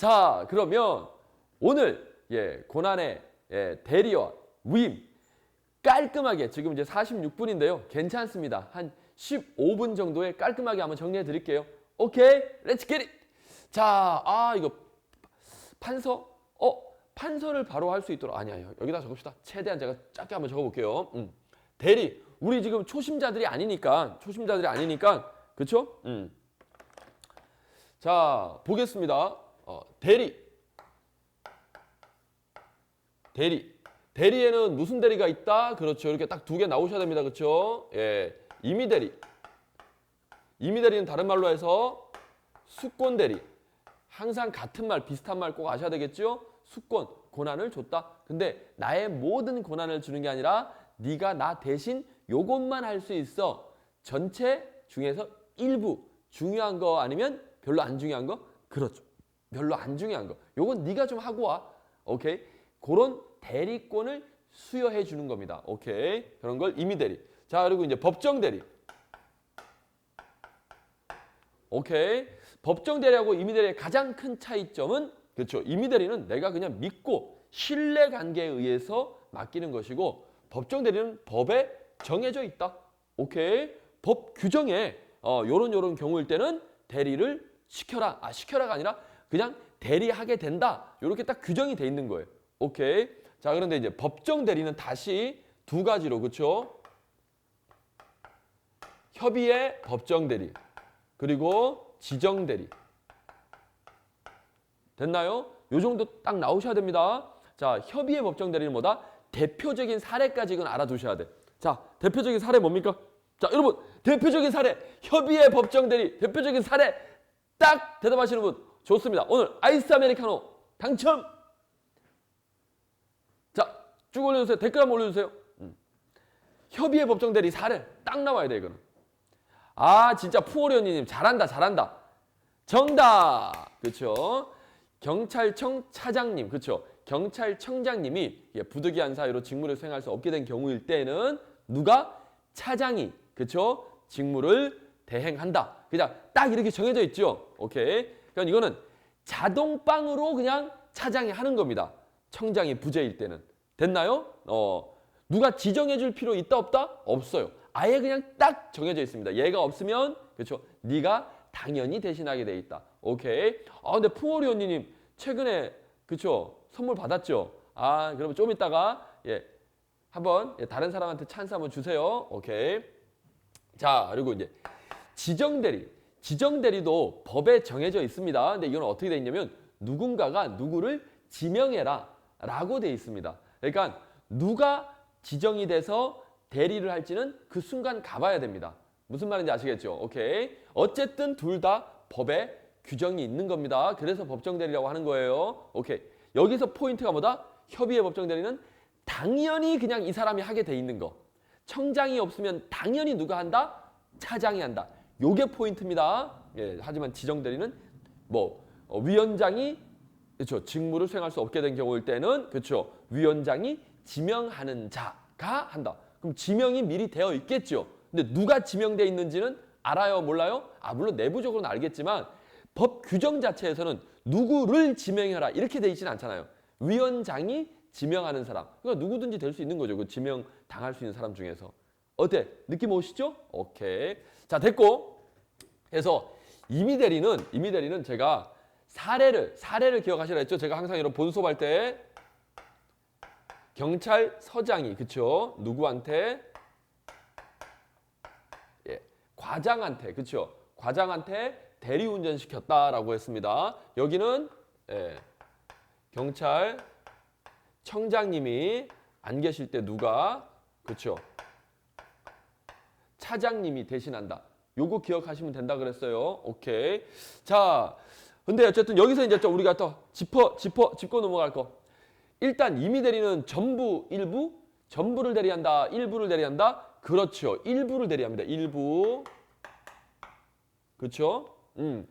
자, 그러면 오늘 예, 고난의 예, 대리와 위임 깔끔하게 지금 이제 46분인데요. 괜찮습니다. 한 15분 정도에 깔끔하게 한번 정리해 드릴게요. 오케이, 렛츠 겟 잇. 자, 아 이거 판서? 어, 판서를 바로 할 수 있도록 아니 아니요. 여기다 적읍시다. 최대한 제가 짧게 한번 적어 볼게요. 음. 대리. 우리 지금 초심자들이 아니니까 초심자들이 아니니까 그렇죠? 음. 자, 보겠습니다. 어, 대리. 대리. 대리에는 무슨 대리가 있다? 그렇죠. 이렇게 딱 두 개 나오셔야 됩니다. 그렇죠? 예. 임의 대리. 임의 대리는 다른 말로 해서 수권 대리. 항상 같은 말, 비슷한 말 꼭 아셔야 되겠죠? 수권, 고난을 줬다. 근데 나의 모든 고난을 주는 게 아니라 네가 나 대신 요것만 할 수 있어. 전체 중에서 일부 중요한 거 아니면 별로 안 중요한 거? 그렇죠. 별로 안 중요한 거. 요건 네가 좀 하고 와. 오케이? 그런 대리권을 수여해 주는 겁니다. 오케이? 그런 걸 임의 대리. 자, 그리고 이제 법정 대리. 오케이. 법정 대리하고 임의 대리의 가장 큰 차이점은 그렇죠. 임의 대리는 내가 그냥 믿고 신뢰 관계에 의해서 맡기는 것이고 법정 대리는 법에 정해져 있다. 오케이. 법 규정에 어 요런 요런 경우일 때는 대리를 시켜라. 아, 시켜라가 아니라 그냥 대리하게 된다. 요렇게 딱 규정이 돼 있는 거예요. 오케이. 자, 그런데 이제 법정 대리는 다시 두 가지로 그렇죠? 협의의 법정 대리. 그리고 지정 대리. 됐나요? 요 정도 딱 나오셔야 됩니다. 자, 협의의 법정 대리는 뭐다? 대표적인 사례까지 이건 알아두셔야 돼. 자, 대표적인 사례 뭡니까? 자, 여러분, 대표적인 사례, 협의의 법정 대리, 대표적인 사례 딱 대답하시는 분 좋습니다. 오늘 아이스 아메리카노 당첨! 자, 쭉 올려주세요. 댓글 한번 올려주세요. 음. 협의의 법정 대리 사례 딱 나와야 돼, 이거는. 아, 진짜 푸어리언님 잘한다, 잘한다. 정답! 그렇죠. 경찰청 차장님, 그렇죠. 경찰청장님이 예, 부득이한 사유로 직무를 수행할 수 없게 된 경우일 때는 누가 차장이 그렇죠 직무를 대행한다. 그냥 딱 이렇게 정해져 있죠. 오케이. 그러니까 이거는 자동빵으로 그냥 차장이 하는 겁니다. 청장이 부재일 때는 됐나요? 어 누가 지정해 줄 필요 있다 없다? 없어요. 아예 그냥 딱 정해져 있습니다. 얘가 없으면 그렇죠. 네가 당연히 대신하게 돼 있다. 오케이. 아 근데 푸어리 언니님 최근에 그렇죠 선물 받았죠. 아 그러면 좀 이따가 예 한번 예, 다른 사람한테 찬스 한번 주세요. 오케이. 자 그리고 이제 지정 대리. 지정 대리도 법에 정해져 있습니다. 근데 이건 어떻게 돼 있냐면 누군가가 누구를 지명해라 라고 돼 있습니다. 그러니까 누가 지정이 돼서 대리를 할지는 그 순간 가봐야 됩니다. 무슨 말인지 아시겠죠? 오케이. 어쨌든 둘 다 법에 규정이 있는 겁니다. 그래서 법정 대리라고 하는 거예요. 오케이. 여기서 포인트가 뭐다? 협의의 법정 대리는 당연히 그냥 이 사람이 하게 돼 있는 거. 청장이 없으면 당연히 누가 한다? 차장이 한다. 요게 포인트입니다. 예, 하지만 지정 대리는 뭐 어, 위원장이 그렇죠. 직무를 수행할 수 없게 된 경우일 때는 그렇죠. 위원장이 지명하는 자가 한다. 그럼 지명이 미리 되어 있겠죠. 근데 누가 지명돼 있는지는 알아요, 몰라요? 아, 물론 내부적으로는 알겠지만 법 규정 자체에서는 누구를 지명해라 이렇게 돼 있지는 않잖아요. 위원장이 지명하는 사람. 그러니까 누구든지 될 수 있는 거죠. 그 지명 당할 수 있는 사람 중에서. 어때? 느낌 오시죠? 오케이. 자, 됐고. 그래서 이미 대리는 이미 대리는 제가 사례를 사례를 기억하시라 했죠. 제가 항상 이런 본수업 할 때 경찰서장이 그쵸 누구한테 예, 과장한테 그쵸 과장한테 대리운전 시켰다라고 했습니다. 여기는 예, 경찰 청장님이 안 계실 때 누가 그쵸 차장님이 대신한다. 요거 기억하시면 된다 그랬어요. 오케이. 자, 근데 어쨌든 여기서 이제 좀 우리가 또 짚어 짚어 짚고 넘어갈 거. 일단 이미 대리는 전부 일부 전부를 대리한다. 일부를 대리한다. 그렇죠. 일부를 대리합니다. 일부. 그렇죠? 음.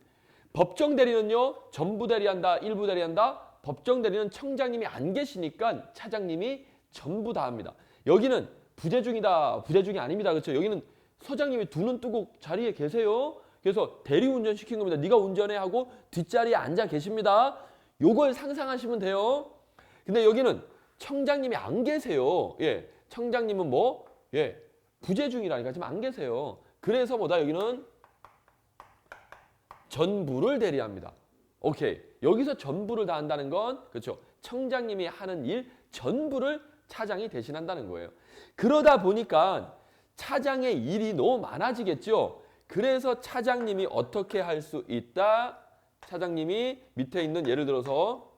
법정 대리는요. 전부 대리한다. 일부 대리한다. 법정 대리는 청장님이 안 계시니까 차장님이 전부 다 합니다. 여기는 부재 중이다. 부재 중이 아닙니다. 그렇죠? 여기는 서장님이 두 눈 뜨고 자리에 계세요. 그래서 대리 운전 시킨 겁니다. 네가 운전해 하고 뒷자리에 앉아 계십니다. 요걸 상상하시면 돼요. 근데 여기는 청장님이 안 계세요. 예. 청장님은 뭐? 예. 부재 중이라니까 지금 안 계세요. 그래서 뭐다 여기는 전부를 대리합니다. 오케이. 여기서 전부를 다 한다는 건 그렇죠. 청장님이 하는 일 전부를 차장이 대신한다는 거예요. 그러다 보니까 차장의 일이 너무 많아지겠죠. 그래서 차장님이 어떻게 할 수 있다? 차장님이 밑에 있는 예를 들어서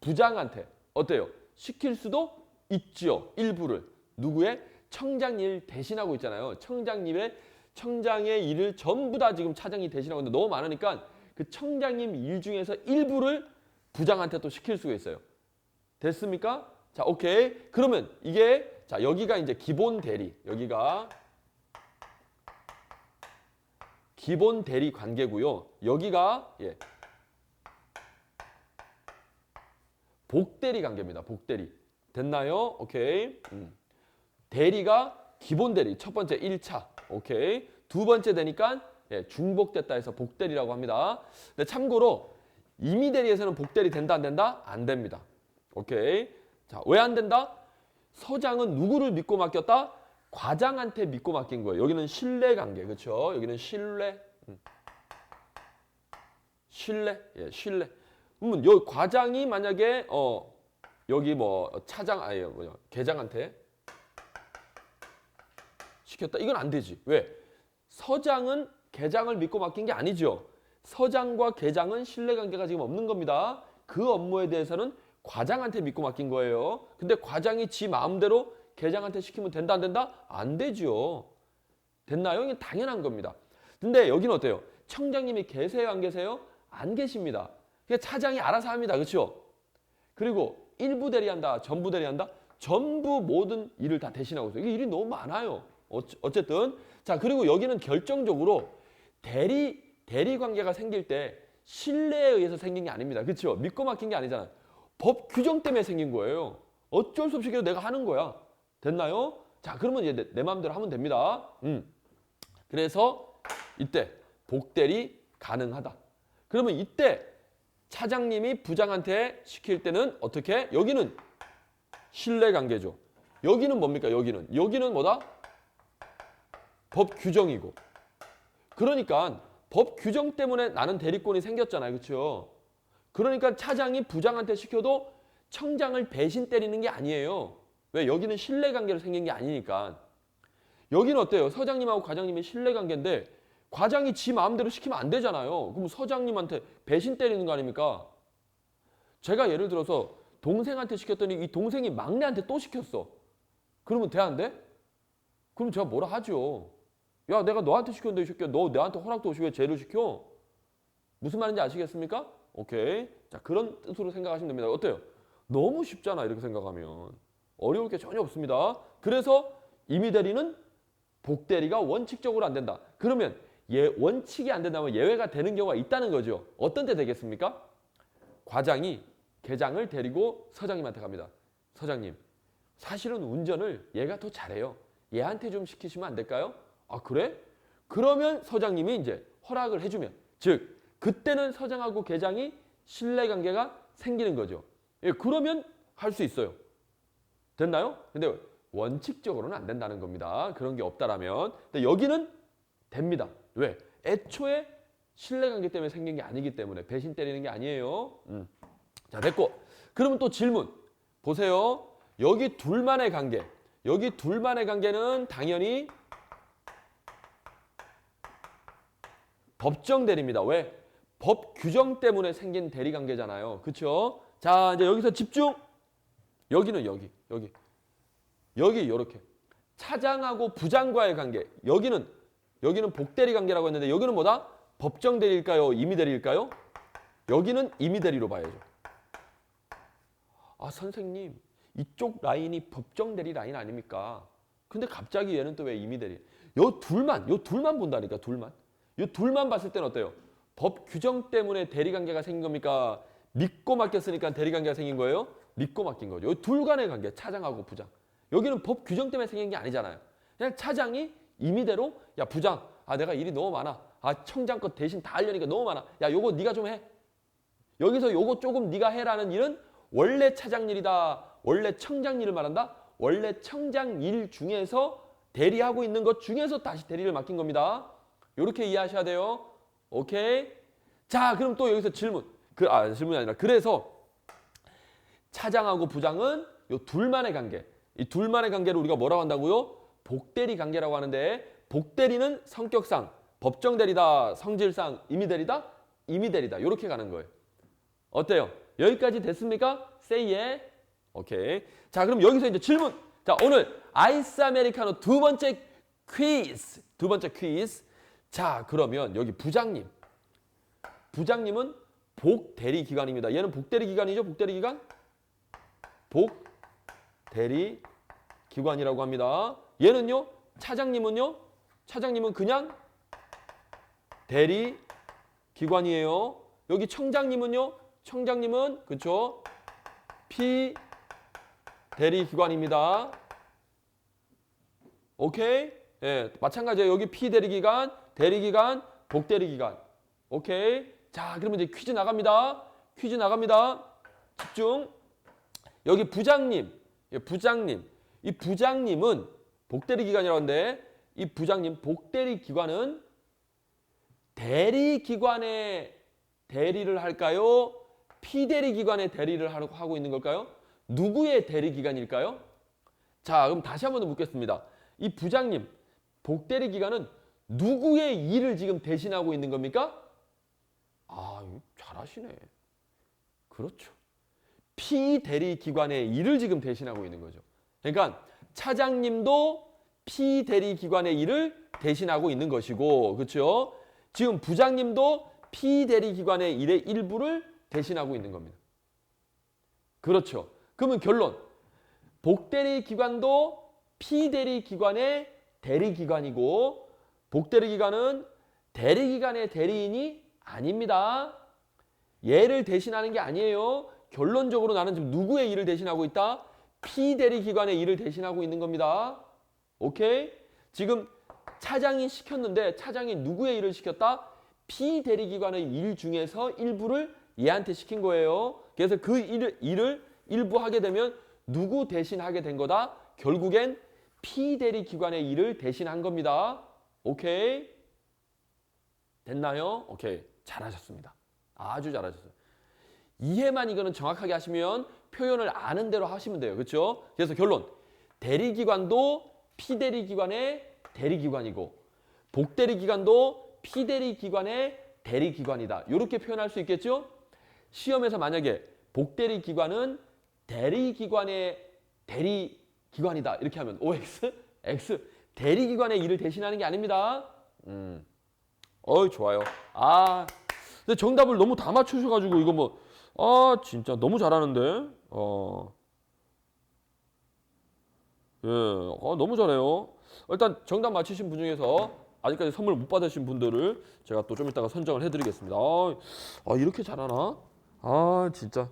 부장한테 어때요? 시킬 수도 있죠. 일부를 누구의 청장 일 대신하고 있잖아요. 청장님의 청장의 일을 전부 다 지금 차장이 대신하고 있는데 너무 많으니까 그 청장님 일 중에서 일부를 부장한테 또 시킬 수가 있어요. 됐습니까? 자, 오케이. 그러면 이게 자, 여기가 이제 기본 대리. 여기가 기본 대리 관계고요. 여기가 예. 복대리 관계입니다. 복대리. 됐나요? 오케이. 음. 대리가 기본 대리. 첫 번째 1차. 오케이. 두 번째 되니까 예, 중복됐다 해서 복대리라고 합니다. 근데 참고로 임의 대리에서는 복대리 된다 안 된다? 안 됩니다. 오케이. 자, 왜 안 된다? 서장은 누구를 믿고 맡겼다? 과장한테 믿고 맡긴 거예요. 여기는 신뢰 관계. 그렇죠? 여기는 신뢰. 음. 신뢰. 예, 신뢰. 그러면 요 과장이 만약에 어 여기 뭐 차장 아예 뭐냐 계장한테 시켰다. 이건 안 되지. 왜? 서장은 계장을 믿고 맡긴 게 아니죠. 서장과 계장은 신뢰 관계가 지금 없는 겁니다. 그 업무에 대해서는 과장한테 믿고 맡긴 거예요. 근데 과장이 지 마음대로 계장한테 시키면 된다 안 된다? 안 되죠. 됐나요? 이게 당연한 겁니다. 근데 여기는 어때요? 청장님이 계세요 안 계세요? 안 계십니다. 그냥 차장이 알아서 합니다. 그렇죠? 그리고 일부 대리한다, 전부 대리한다. 전부 모든 일을 다 대신하고 있어요. 이게 일이 너무 많아요. 어쨌든 자 그리고 여기는 결정적으로 대리 대리 관계가 생길 때 신뢰에 의해서 생긴 게 아닙니다. 그렇죠? 믿고 맡긴 게 아니잖아요. 법 규정 때문에 생긴 거예요. 어쩔 수 없이 그래도 내가 하는 거야. 됐나요? 자 그러면 이제 내, 내 마음대로 하면 됩니다. 음. 그래서 이때 복대리 가능하다. 그러면 이때 차장님이 부장한테 시킬 때는 어떻게? 여기는 신뢰 관계죠. 여기는 뭡니까? 여기는 여기는 뭐다? 법 규정이고. 그러니까 법 규정 때문에 나는 대리권이 생겼잖아요. 그렇죠? 그러니까 차장이 부장한테 시켜도 청장을 배신 때리는 게 아니에요. 왜? 여기는 신뢰 관계로 생긴 게 아니니까. 여기는 어때요? 서장님하고 과장님이 신뢰 관계인데 과장이 지 마음대로 시키면 안 되잖아요. 그럼 서장님한테 배신 때리는 거 아닙니까? 제가 예를 들어서 동생한테 시켰더니 이 동생이 막내한테 또 시켰어. 그러면 돼 안 돼? 그럼 제가 뭐라 하죠. 야 내가 너한테 시켰는데 이 새끼야 너 내한테 허락도 없이 왜 쟤를 시켜? 무슨 말인지 아시겠습니까? 오케이. 자 그런 뜻으로 생각하시면 됩니다. 어때요? 너무 쉽잖아 이렇게 생각하면. 어려울 게 전혀 없습니다. 그래서 임의 대리는 복 대리가 원칙적으로 안 된다. 그러면 예 원칙이 안 된다면 예외가 되는 경우가 있다는 거죠. 어떤 때 되겠습니까? 과장이 계장을 데리고 서장님한테 갑니다. 서장님, 사실은 운전을 얘가 더 잘해요. 얘한테 좀 시키시면 안 될까요? 아 그래? 그러면 서장님이 이제 허락을 해주면 즉 그때는 서장하고 계장이 신뢰 관계가 생기는 거죠. 예, 그러면 할 수 있어요. 됐나요? 근데 원칙적으로는 안 된다는 겁니다. 그런 게 없다라면. 근데 여기는 됩니다. 왜? 애초에 신뢰관계 때문에 생긴 게 아니기 때문에 배신 때리는 게 아니에요. 음. 자 됐고. 그러면 또 질문 보세요. 여기 둘만의 관계. 여기 둘만의 관계는 당연히 법정 대리입니다. 왜? 법 규정 때문에 생긴 대리 관계잖아요. 그렇죠? 자 이제 여기서 집중. 여기는 여기 여기 여기 이렇게 차장하고 부장과의 관계. 여기는 여기는 복대리 관계라고 했는데 여기는 뭐다? 법정 대리일까요? 임의 대리일까요? 여기는 임의 대리로 봐야죠. 아 선생님 이쪽 라인이 법정 대리 라인 아닙니까? 근데 갑자기 얘는 또 왜 임의 대리? 요 둘만 요 둘만 본다니까 둘만. 요 둘만 봤을 때는 어때요? 법 규정 때문에 대리 관계가 생긴 겁니까? 믿고 맡겼으니까 대리 관계가 생긴 거예요? 믿고 맡긴 거죠. 요둘 간의 관계 차장하고 부장. 여기는 법 규정 때문에 생긴 게 아니잖아요. 그냥 차장이 임의대로 야 부장 아 내가 일이 너무 많아. 아 청장 것 대신 다 하려니까 너무 많아. 야 요거 네가 좀 해. 여기서 요거 조금 네가 해라는 일은 원래 차장 일이다. 원래 청장 일을 말한다. 원래 청장 일 중에서 대리하고 있는 것 중에서 다시 대리를 맡긴 겁니다. 이렇게 이해하셔야 돼요. 오케이. 자, 그럼 또 여기서 질문. 그, 아, 질문이 아니라 그래서 차장하고 부장은 요 둘만의 관계. 이 둘만의 관계를 우리가 뭐라고 한다고요? 복대리 관계라고 하는데 복대리는 성격상 법정 대리다, 성질상 임의 대리다, 임의 대리다. 이렇게 가는 거예요. 어때요? 여기까지 됐습니까? Yeah. 오케이. 자, 그럼 여기서 이제 질문. 자, 오늘 아이스 아메리카노 두 번째 퀴즈. 두 번째 퀴즈. 자, 그러면 여기 부장님. 부장님은 복대리 기관입니다. 얘는 복대리 기관이죠? 복대리 기관? 복대리 기관이라고 합니다. 얘는요? 차장님은요? 차장님은 그냥 대리 기관이에요. 여기 청장님은요? 청장님은 그쵸? 피 대리 기관입니다. 오케이? 예, 마찬가지예요. 여기 피 대리 기관, 대리 기관, 복 대리 기관. 오케이? 자, 그러면 이제 퀴즈 나갑니다. 퀴즈 나갑니다. 집중. 여기 부장님, 예, 부장님. 이 부장님은 복대리 기관이라고 하는데 이 부장님 복대리 기관은 대리 기관의 대리를 할까요? 피대리 기관의 대리를 하고 있는 걸까요? 누구의 대리 기관일까요? 자, 그럼 다시 한 번 더 묻겠습니다. 이 부장님 복대리 기관은 누구의 일을 지금 대신하고 있는 겁니까? 아, 잘하시네. 그렇죠. 피대리 기관의 일을 지금 대신하고 있는 거죠. 그러니까 차장님도 피대리 기관의 일을 대신하고 있는 것이고, 그렇죠? 지금 부장님도 피대리 기관의 일의 일부를 대신하고 있는 겁니다. 그렇죠. 그러면 결론. 복대리 기관도 피대리 기관의 대리 기관이고, 복대리 기관은 대리 기관의 대리인이 아닙니다. 얘를 대신하는 게 아니에요. 결론적으로 나는 지금 누구의 일을 대신하고 있다? 피대리 기관의 일을 대신하고 있는 겁니다. 오케이? 지금 차장이 시켰는데 차장이 누구의 일을 시켰다? 피대리 기관의 일 중에서 일부를 얘한테 시킨 거예요. 그래서 그 일을, 일을 일부 하게 되면 누구 대신 하게 된 거다? 결국엔 피대리 기관의 일을 대신한 겁니다. 오케이? 됐나요? 오케이. 잘하셨습니다. 아주 잘하셨어요. 이해만 이거는 정확하게 하시면 표현을 아는 대로 하시면 돼요. 그렇죠? 그래서 결론. 대리기관도 피대리기관의 대리기관이고 복대리기관도 피대리기관의 대리기관이다. 이렇게 표현할 수 있겠죠? 시험에서 만약에 복대리기관은 대리기관의 대리기관이다. 이렇게 하면 OX, X 대리기관의 일을 대신하는 게 아닙니다. 음. 어이 좋아요. 아, 근데 정답을 너무 다 맞추셔가지고 이거 뭐 아 진짜 너무 잘하는데 어. 예, 어, 너무 잘해요. 일단 정답 맞히신 분 중에서 아직까지 선물 못 받으신 분들을 제가 또 좀 이따가 선정을 해드리겠습니다. 아, 아, 이렇게 잘하나? 아 진짜.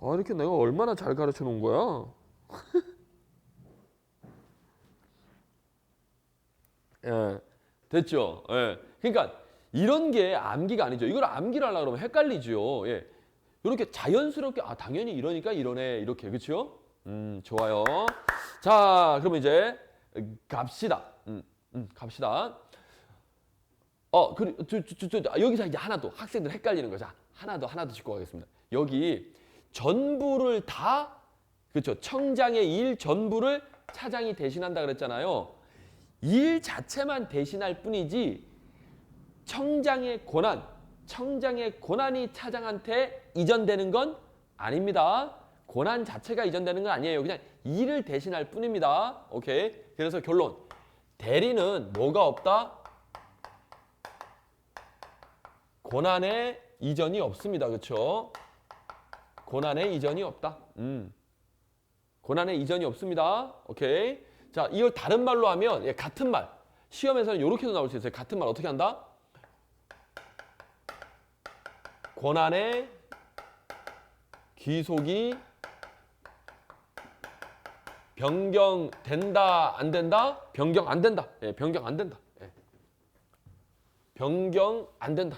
아 이렇게 내가 얼마나 잘 가르쳐 놓은 거야? 예, 됐죠. 예, 그러니까 이런 게 암기가 아니죠. 이걸 암기를 하려고 그러면 헷갈리죠. 예. 이렇게 자연스럽게 아 당연히 이러니까 이러네 이렇게 그렇죠? 음 좋아요. 자 그러면 이제 갑시다. 음, 음 갑시다. 어 그리고 저, 저, 저, 저, 여기서 이제 하나 더 학생들 헷갈리는 거자 하나 더 하나 더 짚고 가겠습니다. 여기 전부를 다 그렇죠 청장의 일 전부를 차장이 대신한다 그랬잖아요. 일 자체만 대신할 뿐이지 청장의 권한 청장의 권한이 차장한테 이전되는 건 아닙니다. 권한 자체가 이전되는 건 아니에요. 그냥 일을 대신할 뿐입니다. 오케이. 그래서 결론. 대리는 뭐가 없다? 권한의 이전이 없습니다. 그렇죠? 권한의 이전이 없다. 음. 권한의 이전이 없습니다. 오케이. 자, 이걸 다른 말로 하면 예, 같은 말. 시험에서는 이렇게도 나올 수 있어요. 같은 말 어떻게 한다? 권한의 귀속이 변경된다 안 된다? 변경 안 된다. 예, 변경 안 된다. 예. 변경 안 된다.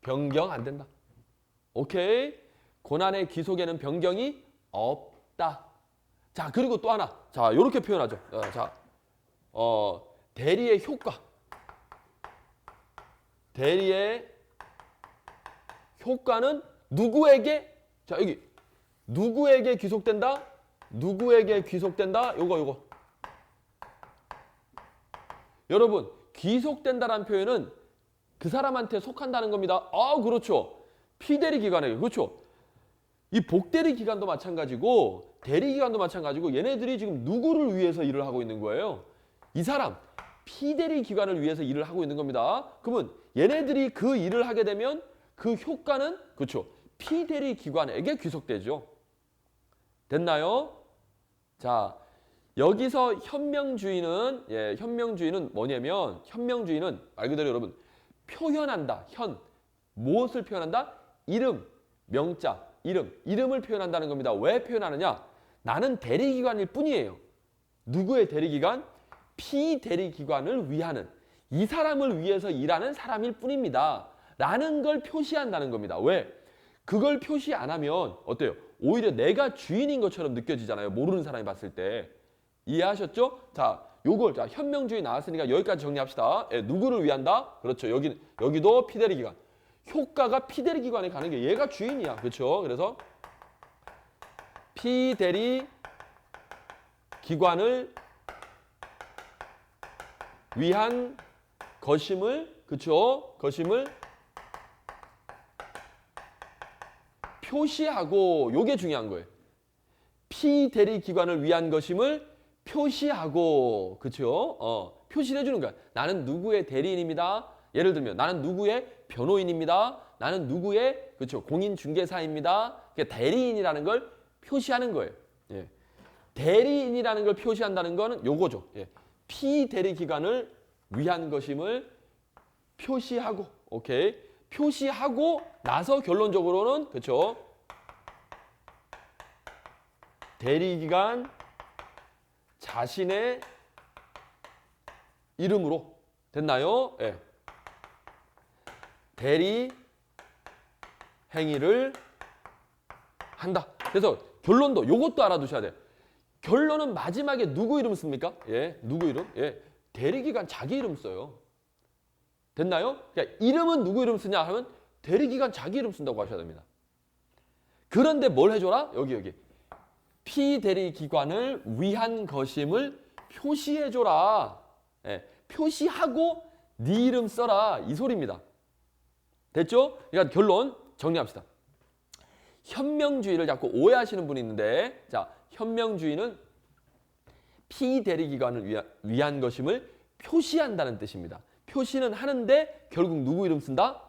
변경 안 된다. 오케이. 고난의 기속에는 변경이 없다. 자, 그리고 또 하나. 자, 요렇게 표현하죠. 어, 자, 어, 대리의 효과. 대리의 효과는 누구에게 자 여기 누구에게 귀속된다? 누구에게 귀속된다? 요거 요거 여러분 귀속된다라는 표현은 그 사람한테 속한다는 겁니다. 아 그렇죠. 피대리 기관에게 그렇죠. 이 복대리 기관도 마찬가지고 대리 기관도 마찬가지고 얘네들이 지금 누구를 위해서 일을 하고 있는 거예요? 이 사람 피대리 기관을 위해서 일을 하고 있는 겁니다. 그러면 얘네들이 그 일을 하게 되면 그 효과는 그렇죠. 피대리 기관에게 귀속되죠. 됐나요? 자, 여기서 현명주의는 예, 현명주의는 뭐냐면 현명주의는 말 그대로 여러분 표현한다. 현 무엇을 표현한다? 이름, 명자, 이름, 이름을 표현한다는 겁니다. 왜 표현하느냐? 나는 대리기관일 뿐이에요. 누구의 대리기관? 피대리기관을 위하는 이 사람을 위해서 일하는 사람일 뿐입니다. 라는 걸 표시한다는 겁니다. 왜? 그걸 표시 안 하면 어때요? 오히려 내가 주인인 것처럼 느껴지잖아요. 모르는 사람이 봤을 때. 이해하셨죠? 자, 요걸 자 현명주의 나왔으니까 여기까지 정리합시다. 예, 누구를 위한다? 그렇죠. 여기 여기도 피대리 기관. 효과가 피대리 기관에 가는 게 얘가 주인이야. 그렇죠? 그래서 피대리 기관을 위한 것임을 그렇죠? 것임을 표시하고 요게 중요한 거예요. 피대리 기관을 위한 것임을 표시하고 그렇죠? 어, 표시를 해주는 거야. 나는 누구의 대리인입니다. 예를 들면 나는 누구의 변호인입니다. 나는 누구의 그렇죠 공인 중개사입니다. 그러니까 대리인이라는 걸 표시하는 거예요. 예. 대리인이라는 걸 표시한다는 거는 요거죠. 예. 피대리 기관을 위한 것임을 표시하고 오케이 표시하고 나서 결론적으로는 그렇죠 대리기관 자신의 이름으로 됐나요? 예. 대리 행위를 한다. 그래서 결론도 요것도 알아두셔야 돼요. 결론은 마지막에 누구 이름 씁니까? 예, 누구 이름? 예, 대리기관 자기 이름 써요. 됐나요? 그러니까 이름은 누구 이름 쓰냐 하면 대리기관 자기 이름 쓴다고 하셔야 됩니다. 그런데 뭘 해줘라? 여기 여기 피대리기관을 위한 것임을 표시해줘라. 예, 표시하고 네 이름 써라 이 소리입니다. 됐죠? 그러니까 결론 정리합시다. 현명주의를 자꾸 오해하시는 분이 있는데 자 현명주의는 피대리기관을 위한, 위한 것임을 표시한다는 뜻입니다. 표시는 하는데 결국 누구 이름 쓴다?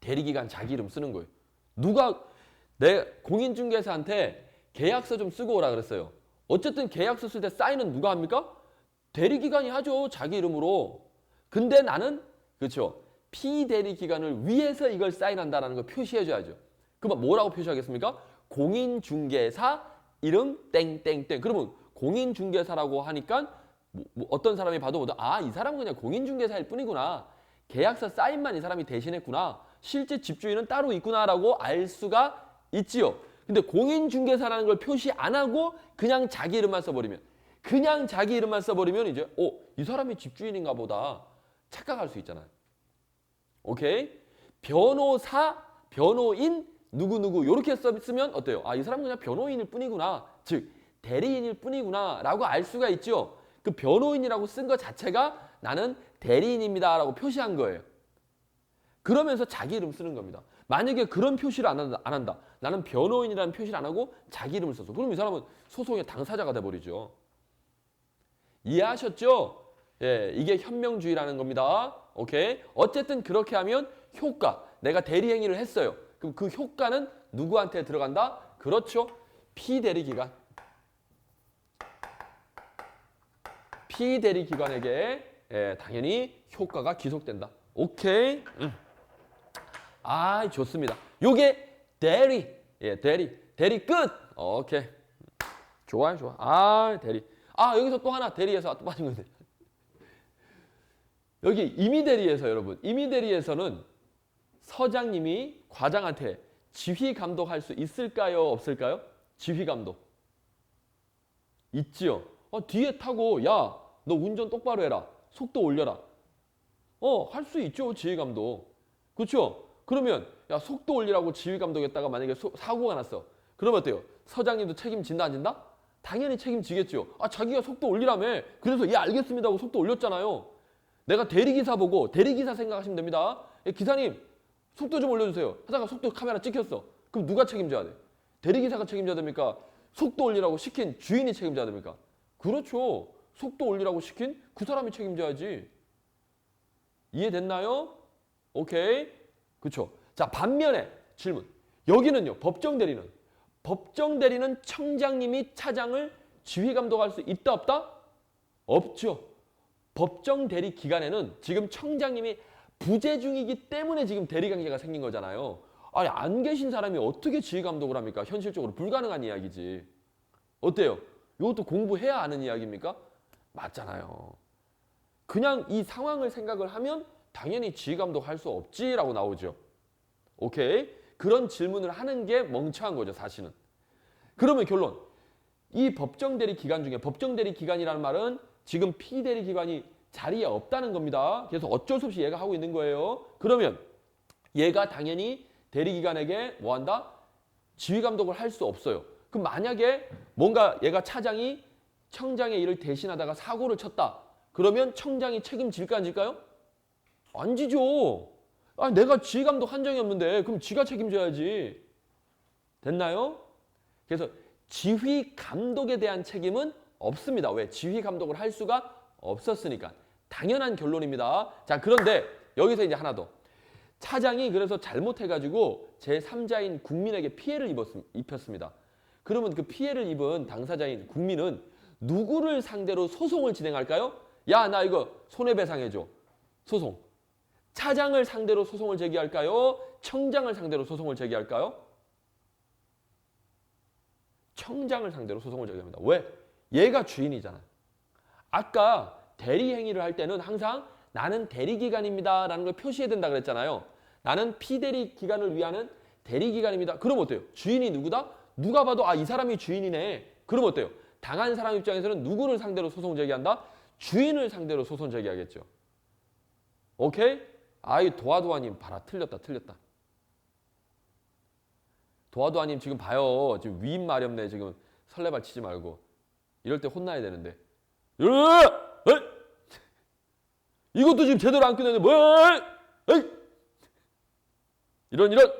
대리기관 자기 이름 쓰는 거예요. 누가 내 공인중개사한테 계약서 좀 쓰고 오라 그랬어요. 어쨌든 계약서 쓸 때 사인은 누가 합니까? 대리기관이 하죠. 자기 이름으로. 근데 나는 그렇죠. 피대리 기관을 위해서 이걸 사인한다라는 걸 표시해줘야죠. 그러면 뭐라고 표시하겠습니까? 공인중개사 이름 땡땡땡. 그러면 공인중개사라고 하니까 뭐, 뭐 어떤 사람이 봐도 뭐다 아이 사람은 그냥 공인중개사일 뿐이구나. 계약서 사인만 이 사람이 대신했구나. 실제 집주인은 따로 있구나라고 알 수가 있지요. 근데 공인중개사라는 걸 표시 안 하고 그냥 자기 이름만 써버리면 그냥 자기 이름만 써버리면 이제 어, 이 사람이 집주인인가 보다 착각할 수 있잖아요. 오케이? 변호사, 변호인, 누구누구 이렇게 쓰면 어때요? 아, 이 사람은 그냥 변호인일 뿐이구나. 즉, 대리인일 뿐이구나 라고 알 수가 있죠. 그 변호인이라고 쓴 것 자체가 나는 대리인입니다 라고 표시한 거예요. 그러면서 자기 이름 쓰는 겁니다. 만약에 그런 표시를 안 한다, 안 한다. 나는 변호인이라는 표시를 안 하고 자기 이름을 써서 그럼 이 사람은 소송의 당사자가 돼버리죠. 이해하셨죠? 예, 이게 현명주의라는 겁니다. 오케이. 어쨌든 그렇게 하면 효과. 내가 대리 행위를 했어요. 그럼 그 효과는 누구한테 들어간다? 그렇죠. 피대리 기관. 피대리 기관에게 예, 당연히 효과가 기속된다. 오케이. 음. 아, 좋습니다. 요게 대리. 예, 대리. 대리 끝. 오케이. 좋아요, 좋아. 아, 대리. 아, 여기서 또 하나 대리에서 또 빠진 건데. 여기 임의 대리에서 여러분, 임의 대리에서는 서장님이 과장한테 지휘 감독할 수 있을까요? 없을까요? 지휘 감독. 있지요. 어, 뒤에 타고 야, 너 운전 똑바로 해라. 속도 올려라. 어, 할 수 있죠. 지휘 감독. 그렇죠? 그러면 야, 속도 올리라고 지휘 감독했다가 만약에 소- 사고가 났어. 그러면 어때요? 서장님도 책임진다 안 진다? 당연히 책임지겠죠. 아, 자기가 속도 올리라며. 그래서 예, 알겠습니다 하고 속도 올렸잖아요. 내가 대리기사 보고 대리기사 생각하시면 됩니다. 예, 기사님 속도 좀 올려주세요. 하다가 속도 카메라 찍혔어. 그럼 누가 책임져야 돼? 대리기사가 책임져야 됩니까? 속도 올리라고 시킨 주인이 책임져야 됩니까? 그렇죠. 속도 올리라고 시킨 그 사람이 책임져야지. 이해됐나요? 오케이. 그렇죠. 자 반면에 질문. 여기는요. 법정 대리는 법정 대리는 청장님이 차장을 지휘 감독할 수 있다 없다? 없죠. 법정 대리 기간에는 지금 청장님이 부재 중이기 때문에 지금 대리 관계가 생긴 거잖아요. 아니 안 계신 사람이 어떻게 지휘 감독을 합니까? 현실적으로 불가능한 이야기지. 어때요? 이것도 공부해야 아는 이야기입니까? 맞잖아요. 그냥 이 상황을 생각을 하면 당연히 지휘 감독 할 수 없지라고 나오죠. 오케이? 그런 질문을 하는 게 멍청한 거죠, 사실은. 그러면 결론. 이 법정 대리 기간 중에 법정 대리 기간이라는 말은 지금 피대리 기관이 자리에 없다는 겁니다. 그래서 어쩔 수 없이 얘가 하고 있는 거예요. 그러면 얘가 당연히 대리 기관에게 뭐 한다? 지휘 감독을 할 수 없어요. 그럼 만약에 뭔가 얘가 차장이 청장의 일을 대신하다가 사고를 쳤다. 그러면 청장이 책임질까 안 질까요? 안 지죠. 아, 내가 지휘 감독 한 적이 없는데 그럼 지가 책임져야지. 됐나요? 그래서 지휘 감독에 대한 책임은 없습니다. 왜? 지휘 감독을 할 수가 없었으니까. 당연한 결론입니다. 자, 그런데 여기서 이제 하나 더. 차장이 그래서 잘못해가지고 제3자인 국민에게 피해를 입었, 입혔습니다. 그러면 그 피해를 입은 당사자인 국민은 누구를 상대로 소송을 진행할까요? 야, 나 이거 손해배상해줘. 소송. 차장을 상대로 소송을 제기할까요? 청장을 상대로 소송을 제기할까요? 청장을 상대로 소송을 제기합니다. 왜? 얘가 주인이잖아. 아까 대리 행위를 할 때는 항상 나는 대리 기관입니다 라는 걸 표시해야 된다 그랬잖아요. 나는 피대리 기관을 위하는 대리 기관입니다. 그럼 어때요? 주인이 누구다? 누가 봐도 아 이 사람이 주인이네. 그럼 어때요? 당한 사람 입장에서는 누구를 상대로 소송 제기한다? 주인을 상대로 소송 제기하겠죠. 오케이? 아이 도화도화님 봐라 틀렸다 틀렸다. 도화도화님 지금 봐요. 지금 위임 마렵네 지금 설레발 치지 말고 이럴 때 혼나야 되는데. 이것도 지금 제대로 안 끝내는데 뭐야? 이런 이런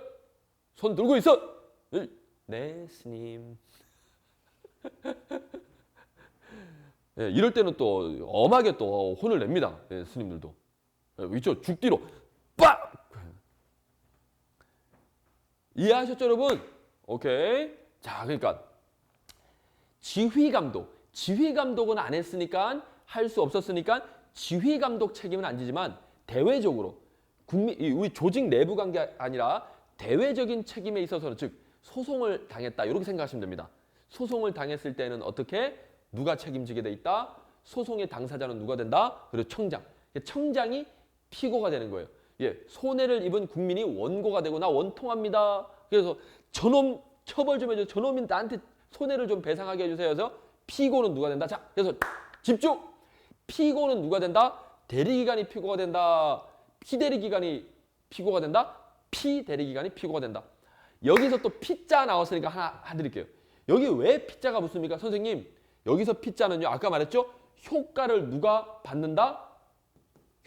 손 들고 있어. 네 스님. 예, 이럴 때는 또 엄하게 또 혼을 냅니다. 예, 스님들도. 예, 이쪽 죽 뒤로 빡! 이해하셨죠, 여러분? 오케이. 자, 그러니까 지휘 감독, 지휘 감독은 안 했으니까 할 수 없었으니까 지휘 감독 책임은 안 지지만 대외적으로 국민 이 우리 조직 내부 관계 아니라 대외적인 책임에 있어서는 즉 소송을 당했다 이렇게 생각하시면 됩니다. 소송을 당했을 때는 어떻게 누가 책임지게 돼 있다? 소송의 당사자는 누가 된다? 그리고 청장. 청장이 피고가 되는 거예요. 예, 손해를 입은 국민이 원고가 되고 나 원통합니다. 그래서 저놈 처벌 좀 해줘. 저놈이 나한테 손해를 좀 배상하게 해주세요. 그래서 피고는 누가 된다? 자, 그래서 집중. 피고는 누가 된다? 대리기관이 피고가 된다. 피대리기관이 피고가 된다. 피대리기관이 피고가 된다. 여기서 또 피자 나왔으니까 하나 해드릴게요. 여기 왜 피자가 붙습니까? 선생님, 여기서 피자는요. 아까 말했죠? 효과를 누가 받는다?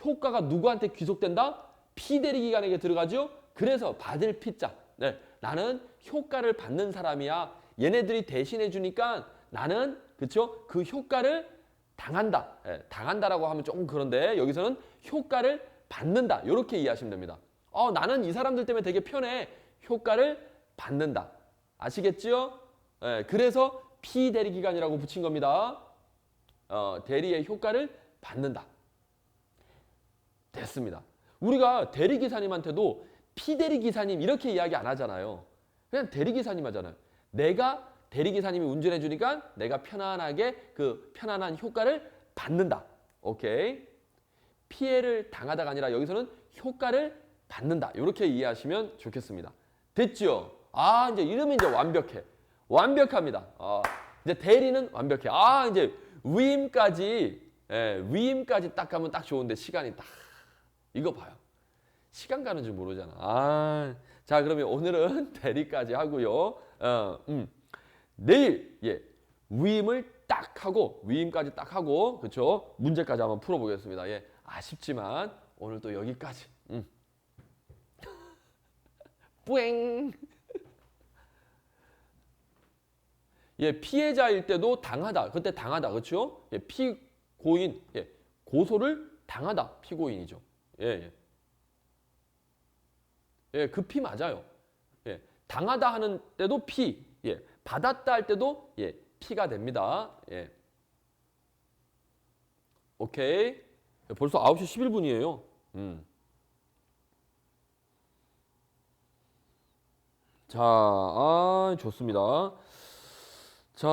효과가 누구한테 귀속된다? 피대리기관에게 들어가죠? 그래서 받을 피자. 네, 나는 효과를 받는 사람이야. 얘네들이 대신해 주니까 나는 그쵸? 그 효과를 당한다. 예, 당한다라고 하면 조금 그런데 여기서는 효과를 받는다. 이렇게 이해하시면 됩니다. 어, 나는 이 사람들 때문에 되게 편해. 효과를 받는다. 아시겠죠? 예, 그래서 피대리기관이라고 붙인 겁니다. 어, 대리의 효과를 받는다. 됐습니다. 우리가 대리기사님한테도 피대리기사님 이렇게 이야기 안 하잖아요. 그냥 대리기사님 하잖아요. 내가 대리기사님이 운전해 주니까 내가 편안하게 그 편안한 효과를 받는다. 오케이. 피해를 당하다가 아니라 여기서는 효과를 받는다. 이렇게 이해하시면 좋겠습니다. 됐죠? 아, 이제 이러면 이제 완벽해. 완벽합니다. 아, 이제 대리는 완벽해. 아, 이제 위임까지, 예, 위임까지 딱 가면 딱 좋은데 시간이 딱, 이거 봐요. 시간 가는 줄 모르잖아. 아, 자, 그러면 오늘은 대리까지 하고요. 어, 음. 내일, 예, 위임을 딱 하고, 위임까지 딱 하고, 그쵸? 문제까지 한번 풀어보겠습니다. 예, 아쉽지만 오늘 또 여기까지. 음. 뿌잉. 예, 피해자일 때도 당하다. 그때 당하다. 그렇죠? 예, 피고인. 예, 고소를 당하다. 피고인이죠. 예, 예. 맞아요. 예, 당하다 하는 때도 피. 예, 받았다 할 때도 예, 피가 됩니다. 예. 오케이. 예, 벌써 9시 11분이에요. 음. 자, 아, 좋습니다. 자,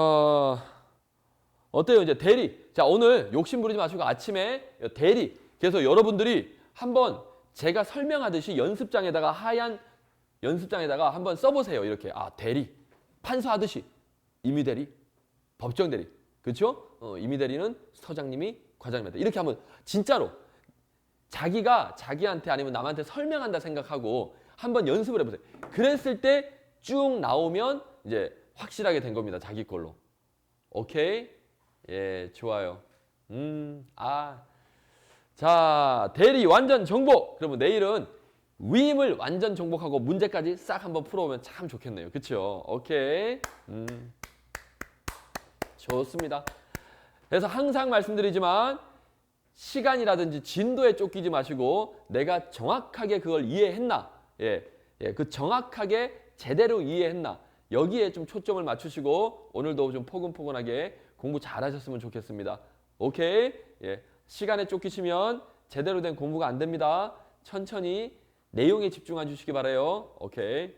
어때요? 이제 대리. 자, 오늘 욕심 부리지 마시고 아침에 대리. 그래서 여러분들이 한번 제가 설명하듯이 연습장에다가 하얀 연습장에다가 한번 써보세요. 이렇게. 아, 대리. 판사하듯이. 임의 대리. 법정 대리. 그렇죠? 어, 임의 대리는 서장님이 과장님한테. 이렇게 하면 진짜로 자기가 자기한테 아니면 남한테 설명한다 생각하고 한번 연습을 해보세요. 그랬을 때 쭉 나오면 이제 확실하게 된 겁니다. 자기 걸로. 오케이? 예, 좋아요. 음, 아. 자, 대리 완전 정복. 그러면 내일은 위임을 완전 정복하고 문제까지 싹 한번 풀어보면 참 좋겠네요. 그쵸? 오케이. 음. 좋습니다. 그래서 항상 말씀드리지만 시간이라든지 진도에 쫓기지 마시고 내가 정확하게 그걸 이해했나? 예, 예, 그 정확하게 제대로 이해했나? 여기에 좀 초점을 맞추시고 오늘도 좀 포근포근하게 공부 잘하셨으면 좋겠습니다. 오케이? 예, 시간에 쫓기시면 제대로 된 공부가 안 됩니다. 천천히 내용에 집중해 주시기 바래요. 오케이?